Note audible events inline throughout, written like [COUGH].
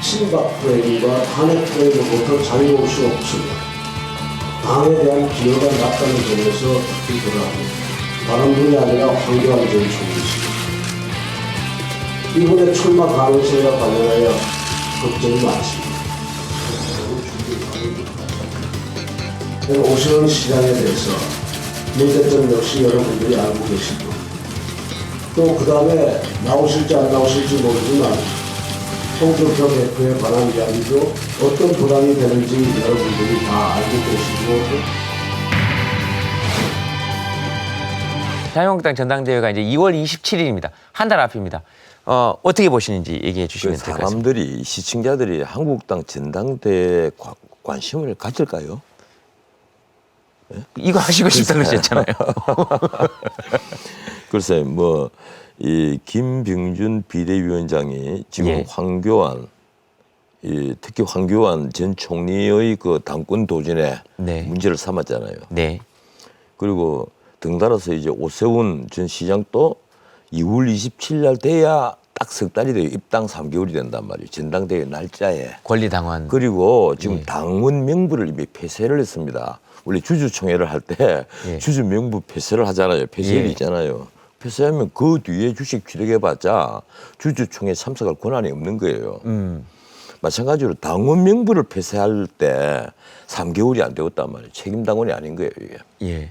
친박 프레임과 탄핵 프레임부터 자유로울 수 없습니다. 당에 대한 기여가 낮다는 점에서 비판을 합니다. 다른 분이 아니라 황교안 전 총리입니다. 이번에 출마 가능성과 관련하여 걱정이 많습니다. 오세훈 시장에 대해서 문제점 역시 여러분들이 알고 계시고 또 그 다음에 나오실지 안 나오실지 모르지만 홍준표 대표에 관한 이야기도 어떤 부담이 되는지 여러분들이 다 알고 계시고 자유한국당 전당대회가 이제 2월 27일입니다. 한 달 앞입니다. 어, 어떻게 보시는지 얘기해 그 주시면 될것 같습니다. 사람들이 시청자들이 한국당 전당대에 관- 관심을 가질까요? 이거 하시고 싶다고 하셨잖아요. [LAUGHS] 글쎄 뭐 이 김병준 비대위원장이 지금 예. 황교안 이 특히 황교안 전 총리의 그 당권 도전에 네. 문제를 삼았잖아요. 네. 그리고 등달아서 이제 오세훈 전 시장도 2월 27일 날 돼야 딱 석 달이 돼요. 입당 3개월이 된단 말이에요. 전당대회 날짜에. 권리당원. 그리고 지금 예. 당원 명부를 이미 폐쇄를 했습니다. 원래 주주총회를 할때 예. 주주 명부 폐쇄를 하잖아요. 폐쇄일이 예. 있잖아요. 폐쇄하면 그 뒤에 주식 취득해봤자 주주총회 참석할 권한이 없는 거예요. 음. 마찬가지로 당원 명부를 폐쇄할 때 3개월이 안 되었단 말이에요. 책임 당원이 아닌 거예요, 이게. 예.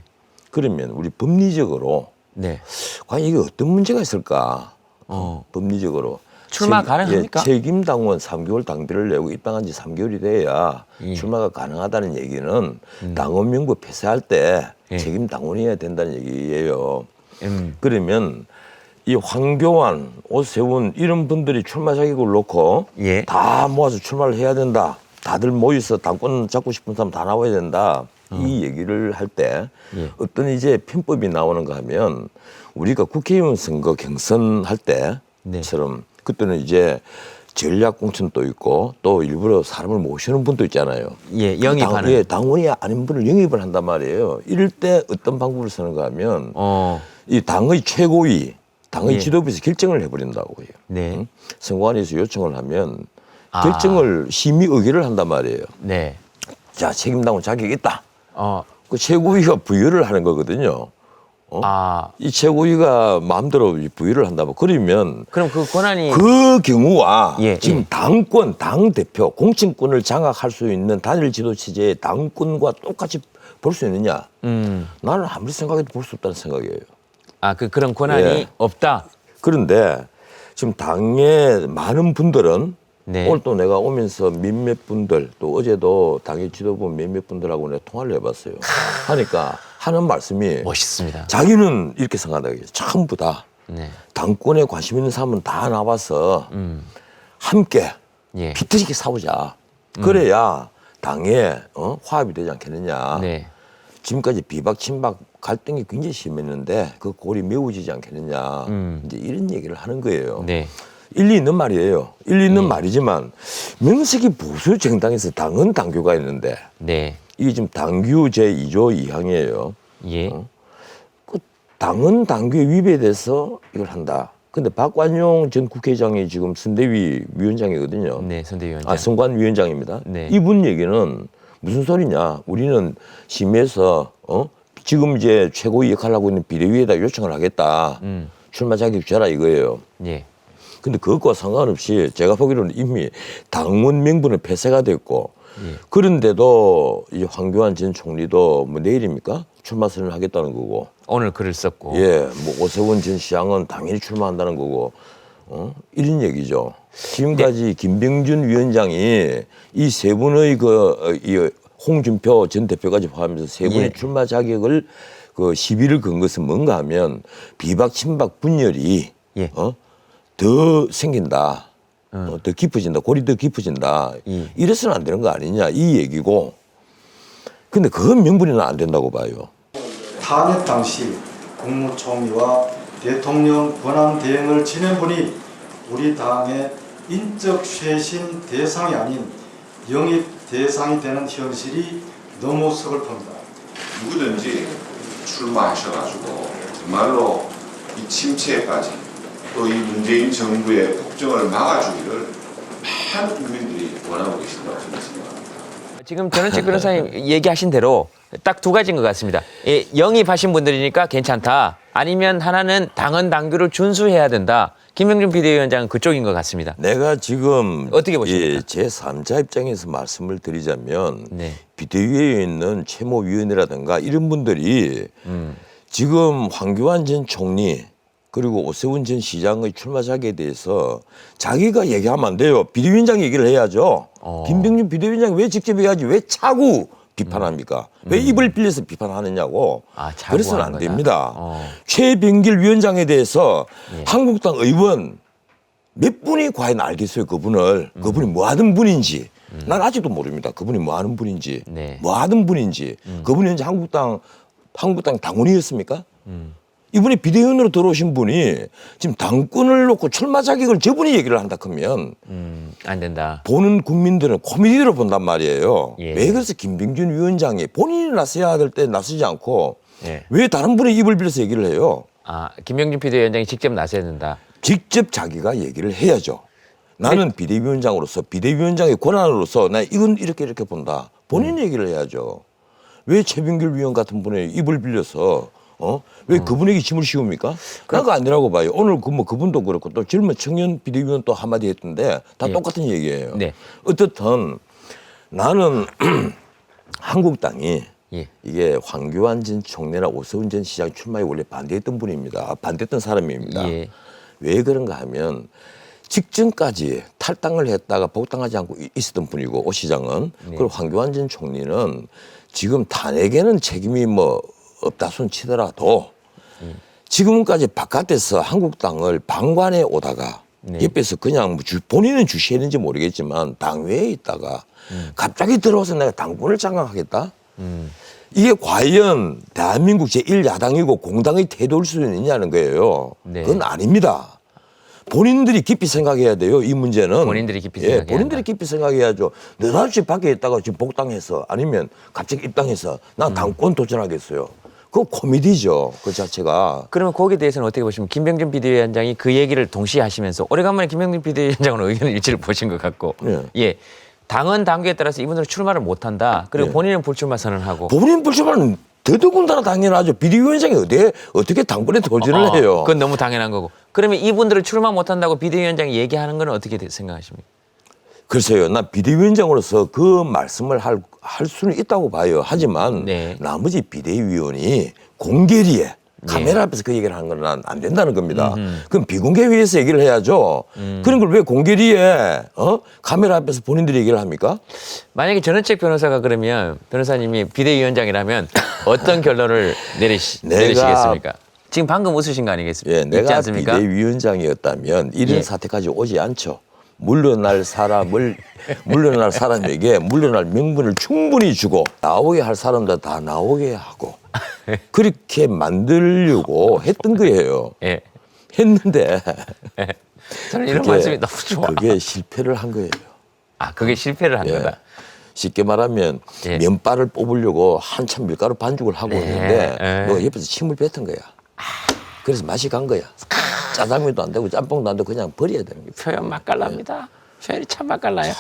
그러면 우리 법리적으로 네. 과연 이게 어떤 문제가 있을까? 어. 법리적으로. 출마 책- 가능합니까? 예, 책임 당원 3개월 당비를 내고 입당한 지 3개월이 돼야 예. 음. 출마가 가능하다는 얘기는 당원 명부 폐쇄할 때 예. 책임 당원이어야 된다는 얘기예요. 음. 그러면 이 황교안, 오세훈 이런 분들이 출마 자격을 놓고 예. 다 모아서 출마를 해야 된다. 다들 모여서 당권 잡고 싶은 사람 다 나와야 된다. 이 얘기를 할때 어. 예. 어떤 이제 편법이 나오는가 하면 우리가 국회의원 선거 경선할 네. 때처럼 그때는 이제 전략 공천도 있고 또 일부러 사람을 모시는 분도 있잖아요. 예, 그 영입하는. 당, 예, 당원이 아닌 분을 영입을 한단 말이에요. 이럴 때 어떤 방법을 쓰는가 하면 어. 이 당의 최고위, 당의 예. 지도부에서 결정을 해버린다고 해요. 네. 응? 선관위에서 요청을 하면 아. 결정을 심의 의결을 한단 말이에요. 네. 자, 책임당원 자격이 있다. 어. 그 최고위가 부여를 하는 거거든요. 어? 아. 이 최고위가 마음대로 부여를 한다면 그러면 그럼 그 권한이 그 경우와 예, 지금 예. 당권, 당 대표, 공천권을 장악할 수 있는 단일 지도 체제의 당권과 똑같이 볼 수 있느냐? 음. 나는 아무리 생각해도 볼 수 없다는 생각이에요. 아, 그 그런 권한이 예. 없다. 그런데 지금 당의 많은 분들은 네. 오늘 또 내가 오면서 몇몇 분들 또 어제도 당의 지도부 몇몇 분들하고 내가 통화를 해봤어요. 하니까 하는 말씀이 멋있습니다. 자기는 이렇게 생각한다. 전부 다 네. 당권에 관심 있는 사람은 다 나와서 음. 함께 예. 비틀게 싸우자. 그래야 당에 어? 화합이 되지 않겠느냐. 네. 지금까지 비박 친박 갈등이 굉장히 심했는데 그 골이 메워지지 않겠느냐. 음. 이제 이런 얘기를 하는 거예요. 네. 일리 있는 말이에요. 일리 있는 말이지만 명색이 보수 정당에서 당은 당규가 있는데 네. 이게 지금 당규 제 2조 2항이에요. 예. 어? 그 당은 당규에 위배돼서 이걸 한다. 근데 박관용 전 국회의장이 지금 선대위 위원장이거든요. 네, 선대위원장. 아, 선관 위원장입니다. 네. 이분 얘기는 무슨 소리냐? 우리는 심의해서 어? 지금 이제 최고위 역할을 하고 있는 비대위에다 요청을 하겠다. 음. 출마 자격 주라 이거예요. 예. 근데 그것과 상관없이 제가 보기로는 이미 당원 명분은 폐쇄가 됐고 예. 그런데도 이 황교안 전 총리도 뭐 내일입니까? 출마 선언을 하겠다는 거고 오늘 글을 썼고. 예, 뭐 오세훈 전 시장은 당연히 출마한다는 거고, 어? 이런 얘기죠. 지금까지 네. 김병준 위원장이 이 세 분의 그, 어, 이 홍준표 전 대표까지 포함해서 세 분의 예. 출마 자격을 그 시비를 건 것은 뭔가 하면 비박 친박 분열이 예. 어? 더 생긴다. 어, 더 깊어진다. 골이 더 깊어진다. 예. 이래서는 안 되는 거 아니냐 이 얘기고. 근데 그건 명분이는 안 된다고 봐요. 탄핵 당시 국무총리와 대통령 권한 대행을 지낸 분이 우리 당의 인적 쇄신 대상이 아닌 영입 대상이 되는 현실이 너무 서글픕니다. 누구든지 출마하셔가지고 정말로 이 침체에 빠진 또이 문재인 정부의 폭정을 막아주기를 많은 국민들이 원하고 계신다고 생각합니다. 지금 전원책 변호사님 얘기하신 대로 딱 두 가지인 것 같습니다. 예, 영입하신 분들이니까 괜찮다. 아니면 하나는 당헌 당규를 준수해야 된다. 김영준 비대위원장은 그쪽인 것 같습니다. 내가 지금 어떻게 보십니까? 예, 제 3자 입장에서 말씀을 드리자면 네. 비대위에 있는 최모위원이라든가 이런 분들이 음. 지금 황교안 전 총리 그리고 오세훈 전 시장의 출마 자격에 대해서 자기가 얘기하면 안 돼요. 비대위원장 얘기를 해야죠. 어. 김병준 비대위원장이 왜 직접 얘기하지? 왜 차고 비판합니까? 왜 입을 빌려서 비판하느냐고. 음. 아, 그래서는 안 거다. 됩니다. 어. 최병길 위원장에 대해서 예. 한국당 의원 몇 분이 과연 알겠어요 그분을 음. 그분이 뭐 하는 분인지 난 아직도 모릅니다 그분이 뭐 하는 분인지 네. 음. 뭐 하는 분인지 그분이 현재 한국당 한국당 당원이었습니까? 음. 이분이 비대위원으로 들어오신 분이 지금 당권을 놓고 출마 자격을 저분이 얘기를 한다 그러면 음, 안 된다. 보는 국민들은 코미디로 본단 말이에요. 예. 왜 그래서 김병준 위원장이 본인이 나서야 될 때 나서지 않고 예. 왜 다른 분의 입을 빌려서 얘기를 해요? 아, 김영준 비대위원장이 직접 나서야 된다. 직접 자기가 얘기를 해야죠. 나는 네. 비대위원장으로서 비대위원장의 권한으로서 나 이건 이렇게 이렇게 본다. 본인 음. 얘기를 해야죠. 왜 최빈길 위원 같은 분의 입을 빌려서 어? 왜 음. 그분에게 짐을 씌웁니까? 그거 아니라고 봐요. 오늘 그 뭐 그분도 그렇고 또 젊은 청년 비대위원 또 한마디 했던데 다 예. 똑같은 얘기예요. 네. 어떻든 나는 [CLEARS THROAT] 한국 당이 예. 이게 황교안 전 총리나 오세훈 전 시장 출마에 원래 반대했던 분입니다. 반대했던 사람입니다. 예. 왜 그런가 하면 직전까지 탈당을 했다가 복당하지 않고 이- 있었던 분이고 오 시장은 네. 그리고 황교안 전 총리는 지금 탄핵에는 책임이 뭐 없다 손 치더라도 음. 지금까지 바깥에서 한국당을 방관해 오다가 네. 옆에서 그냥 뭐 주- 본인은 주시했는지 모르겠지만 당 외에 있다가 갑자기 들어와서 내가 당권을 장악하겠다. 음. 이게 과연 대한민국 제1야당이고 공당의 태도일 수 있느냐는 거예요. 네. 그건 아닙니다. 본인들이 깊이 생각해야 돼요. 이 문제는. 본인들이 깊이 예, 생각해야 본인들이 한다. 깊이 생각해야죠. 너다없이 밖에 있다가 지금 복당해서 아니면 갑자기 입당해서 난 음. 당권 도전하겠어요. 그거 코미디죠. 그 자체가. 그러면 거기에 대해서는 어떻게 보시면 김병준 비대위원장이 그 얘기를 동시에 하시면서 오래간만에 김병준 비대위원장은 의견 일치를 보신 것 같고 예. 예. 당헌 당규에 따라서 이분들은 출마를 못 한다. 그리고 예. 본인은 불출마 선언하고 본인 불출마는 더더군다나 당연하죠. 비대위원장이 어디에 어떻게 당권에 도전을 어, 해요. 그건 너무 당연한 거고. 그러면 이분들을 출마 못 한다고 비대위원장이 얘기하는 건 어떻게 되- 생각하십니까? 글쎄요, 나 비대위원장으로서 그 말씀을 할, 할 수는 있다고 봐요. 하지만 네. 나머지 비대위원이 공개리에 카메라 앞에서 그 얘기를 하는 건난안 된다는 겁니다. 그럼 비공개 회의에서 얘기를 해야죠. 음. 그런 걸 왜 공개리에 어? 카메라 앞에서 본인들이 얘기를 합니까? 만약에 전원책 변호사가 그러면 변호사님이 비대위원장이라면 어떤 결론을 내리시, [LAUGHS] 내가- 내리시겠습니까? 지금 방금 웃으신 거 아니겠습니까? 예, 있지 내가 않습니까? 비대위원장이었다면 이런 예. 사태까지 오지 않죠. 물러날 사람을 물러날 사람에게 물러날 명분을 충분히 주고 나오게 할 사람들 다 나오게 하고 그렇게 만들려고 했던 거예요. 예. 했는데 저는 이런 그게- 말씀이 너무 좋아. 그게 실패를 한 거예요. 아, 그게 실패를 한 예. 거다. 쉽게 말하면 예. 면발을 뽑으려고 한참 밀가루 반죽을 하고 예. 있는데 예. 너 옆에서 침을 뱉은 거야. 그래서 맛이 간 거야. 짜장면도 안 되고 짬뽕도 안 되고 그냥 버려야 되는 거야. 표현 맛깔납니다. 표현이 참 맛깔나요.